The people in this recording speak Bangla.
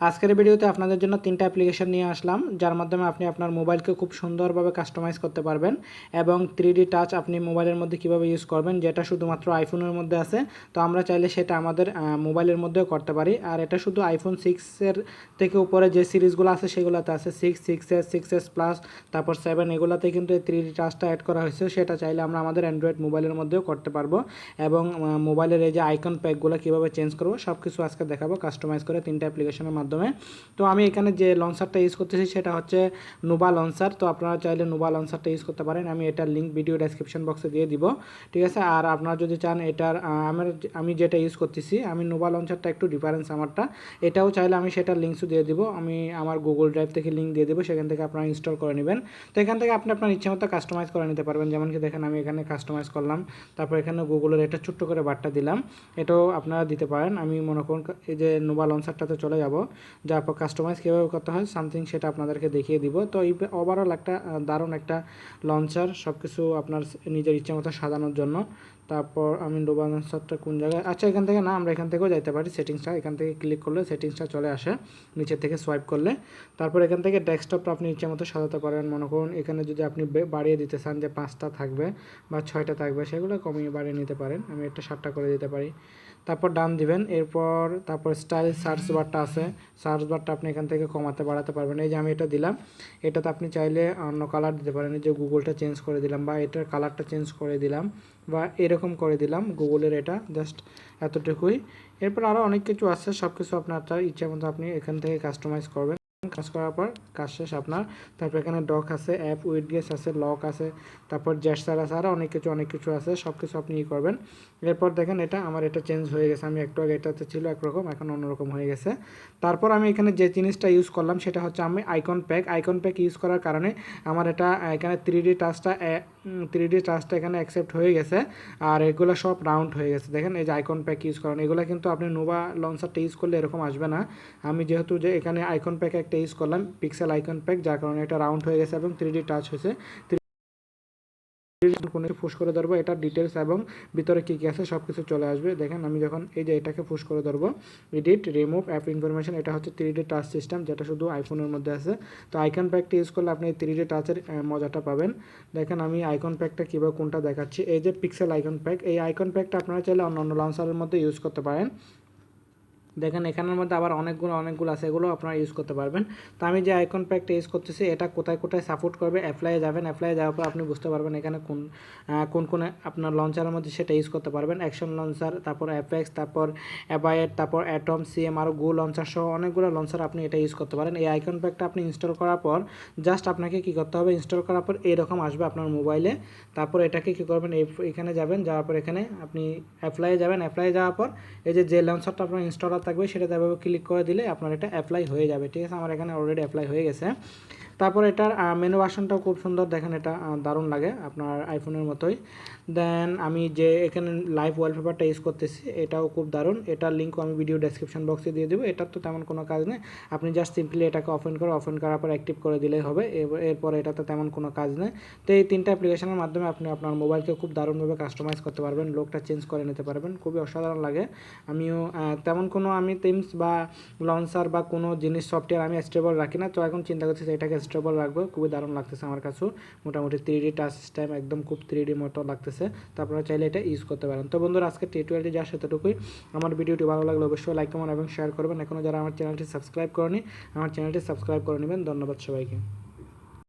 আজকের ভিডিওতে আপনাদের জন্য তিনটা অ্যাপ্লিকেশন নিয়ে আসলাম, যার মাধ্যমে আপনি আপনার মোবাইলকে খুব সুন্দরভাবে কাস্টমাইজ করতে পারবেন এবং থ্রি টাচ আপনি মোবাইলের মধ্যে কীভাবে ইউজ করবেন, যেটা শুধুমাত্র আইফোনের মধ্যে আছে। তো আমরা চাইলে সেটা আমাদের মোবাইলের মধ্যেও করতে পারি। আর এটা শুধু আইফোন সিক্সের থেকে উপরে যে সিরিজগুলো আছে, সেগুলোতে আছে। Six six S six S plus তারপর সেভেন এগুলোতে কিন্তু এই থ্রি টাচটা অ্যাড করা হয়েছে। সেটা চাইলে আমরা আমাদের অ্যান্ড্রয়েড মোবাইলের মধ্যেও করতে পারব এবং মোবাইলের এই যে আইকন প্যাকগুলো কীভাবে চেঞ্জ করব সব কিছু আজকে দেখাবো কাস্টমাইজ করে তিনটা অ্যাপ্লিকেশনের মাধ্যমে তো আমি এখানে যে লঞ্চারটা ইউজ করতেছি সেটা হচ্ছে নোভা লঞ্চার তো আপনারা চাইলে নোভা লঞ্চারটা ইউজ করতে পারেন। আমি এটার লিঙ্ক ভিডিও ডেসক্রিপশন বক্সে দিয়ে দিব। ঠিক আছে? আর আপনারা যদি চান এটার আমার আমি যেটা ইউজ করতেছি, আমি নোভা লঞ্চারটা একটু ডিফারেন্স আমারটা, এটাও চাইলে আমি সেটার লিঙ্কসও দিয়ে দিব। আমি আমার গুগল ড্রাইভ থেকে লিঙ্ক দিয়ে দেবো। সেখান থেকে আপনারা ইনস্টল করে নেবেন। তো এখান থেকে আপনি আপনার ইচ্ছে মতো কাস্টমাইজ করে নিতে পারবেন। যেমন কি দেখেন, আমি এখানে কাস্টমাইজ করলাম। তারপর এখানে গুগলের এটা ছোট্ট করে বারটা দিলাম। এটাও আপনারা দিতে পারেন। আমি মনে করুন এই যে নোভা লঞ্চারটাতে চলে যাব। পর কাস্টমাইজ কীভাবে করতে হয় সামথিং সেটা আপনাদেরকে দেখিয়ে দিব। তো এই ওভারঅল একটা দারুণ একটা লঞ্চার সব কিছু আপনার নিজের ইচ্ছে মতো সাজানোর জন্য। তারপর আমি নোভা লঞ্চারটা কোন জায়গায় আচ্ছা এখান থেকে না, আমরা এখান থেকেও যাইতে পারি সেটিংসটা। এখান থেকে ক্লিক করলে সেটিংসটা চলে আসে নিচের থেকে সোয়াইপ করলে। তারপর এখান থেকে ডেস্কটপটা আপনি ইচ্ছে মতো সাজাতে পারেন। মনে করুন, এখানে যদি আপনি বাড়িয়ে দিতে চান যে পাঁচটা থাকবে বা ছয়টা থাকবে, সেগুলো কমিয়ে বাড়িয়ে নিতে পারেন। আমি একটা সাতটা করে দিতে পারি। তারপর ডান দিবেন। এরপর তারপর স্টাইল সার্চ বারটা আছে। সার্চ বারটা আপনি এখান থেকে কমাতে বাড়াতে পারবেন। এই যে আমি এটা দিলাম, এটাতে আপনি চাইলে অন্য কালার দিতে পারেন। যে গুগলটা চেঞ্জ করে দিলাম বা এটার কালারটা চেঞ্জ করে দিলাম বা এরকম করে দিলাম, গুগলের এটা জাস্ট এতটুকুই। এরপর আরও অনেক কিছু আছে সব কিছু আপনার ইচ্ছা মতো আপনি এখান থেকে কাস্টমাইজ করবেন। কাজ করার পর কাজ শেষ আপনার। তারপর এখানে ডক আছে অ্যাপ উইড গেস আছে লক আছে, তারপর জেস্টার আছে আরও অনেক কিছু অনেক কিছু আছে সব কিছু আপনি ই করবেন। এরপর দেখেন এটা, আমার এটা চেঞ্জ হয়ে গেছে। আমি একটু আগে এটাতে ছিল একরকম, এখন অন্যরকম হয়ে গেছে। তারপর আমি এখানে যে জিনিসটা ইউজ করলাম, সেটা হচ্ছে আমি icon pack icon pack use করার কারণে আমার এটা, এখানে থ্রি ডি টাচটা থ্রি ডি টাচটা এখানে অ্যাকসেপ্ট হয়ে গেছে। আর এগুলো সব রাউন্ড হয়ে গেছে। দেখেন এই যে আইকন প্যাক ইউজ করেন, এগুলো কিন্তু আপনি নোভা লঞ্চারটা ইউজ করলে এরকম আসবে না। আমি যেহেতু যে এখানে আইকন প্যাক একটা ইউজ করলাম পিক্সেল আইকন প্যাক যার কারণে এটা রাউন্ড হয়ে গেছে এবং থ্রি টাচ হয়েছে। কোনো ফুস করে ধরবো, এটা ডিটেলস এবং ভিতরে কী কী আছে সব কিছু চলে আসবে। দেখেন, আমি যখন এই যে এটাকে ফুস করে ধরবো এডিট রিমুভ অ্যাপ ইনফরমেশন এটা হচ্ছে থ্রি ডি টাচ সিস্টেম যেটা শুধু আইফোনের মধ্যে আছে। তো আইকন প্যাকটা ইউজ করলে আপনি থ্রি ডি টাচের মজাটা পাবেন। দেখেন, আমি আইকন প্যাকটা কীভাবে কোনটা দেখাচ্ছি। এই যে পিক্সেল আইকন প্যাক এই আইকন প্যাকটা আপনারা চাইলে অন্য অন্য লঞ্চারের মধ্যে ইউজ করতে পারেন। দেখেন এখানের মধ্যে আবার অনেকগুলো অনেকগুলো আছে, এগুলো আপনারা ইউজ করতে পারবেন। তো আমি যে আইকন প্যাকটা ইউজ করতেছি, এটা কোথায় কোথায় সাপোর্ট করবে অ্যাপ্লাইয়ে যাবেন অ্যাপ্লাইয়ে যাওয়ার পর আপনি বুঝতে পারবেন এখানে কোন কোন কোন আপনার লঞ্চারের মধ্যে সেটা ইউজ করতে পারবেন। অ্যাকশন লঞ্চার তারপর অ্যাপেক্স তারপর অ্যাবায়েট তারপর অ্যাটম সিএম আরও গো লঞ্চার সহ অনেকগুলো লঞ্চার আপনি এটা ইউজ করতে পারেন। এই আইকন প্যাকটা আপনি ইনস্টল করার পর জাস্ট আপনাকে কী করতে হবে ইনস্টল করার পর এরকম আসবে আপনার মোবাইলে তারপর এটাকে কী করবেন এখানে যাবেন, যাওয়ার পর এখানে আপনি অ্যাপ্লাইয়ে যাবেন। অ্যাপ্লাইয়ে যাওয়ার পর এই যে যে লঞ্চারটা আপনার ইনস্টলার থাকবে, সেটাতে এভাবে ক্লিক করে দিলে আপনার এটা অ্যাপ্লাই হয়ে যাবে। ঠিক আছে, আমার এখানে অলরেডি অ্যাপ্লাই হয়ে গেছে। তারপর এটার মেনু ভার্সনটাও খুব সুন্দর। দেখেন এটা দারুণ লাগে আপনার আইফোনের মতোই। দেন আমি যে এখানে লাইভ ওয়ালপেপারটা ইউজ করতেছি, এটাও খুব দারুণ। এটার লিঙ্কও আমি ভিডিও ডেসক্রিপশন বক্সে দিয়ে দেবো। এটার তো তেমন কোনো কাজ নেই। আপনি জাস্ট সিম্পলি এটাকে অফেন করে অফেন করার পর অ্যাক্টিভ করে দিলেই হবে। এরপর এটাতে তেমন কোনো কাজ নেই। তো এই তিনটা অ্যাপ্লিকেশনের মাধ্যমে আপনি আপনার মোবাইলকে খুব দারুণভাবে কাস্টমাইজ করতে পারবেন। লোকটা চেঞ্জ করে নিতে পারবেন। খুবই অসাধারণ লাগে। আমিও তেমন কোনো আমি থিমস বা লঞ্চার বা কোনো জিনিস সফটওয়্যার আমি স্টেবল রাখি না। তো এখন চিন্তা করতেছি এটাকে স্টেবল রাখব, খুবই দারুণ লাগতেছে আমার কাছেও। মোটামুটি থ্রি ডি টাচ টাইম একদম খুব থ্রি ডি মতো লাগতেছে। তো আপনারা চাইলে এটা ইউজ করতে পারেন। তো বন্ধুরা, আজকে টি টোয়েন্টি যা সেতটুকুই আমার ভিডিওটি ভালো লাগলে অবশ্যই লাইক কমেন্ট এবং শেয়ার করবেন। এখনও যারা আমার চ্যানেলটি সাবস্ক্রাইব করেনি, আমার চ্যানেলটি সাবস্ক্রাইব করে নেবেন। ধন্যবাদ সবাইকে।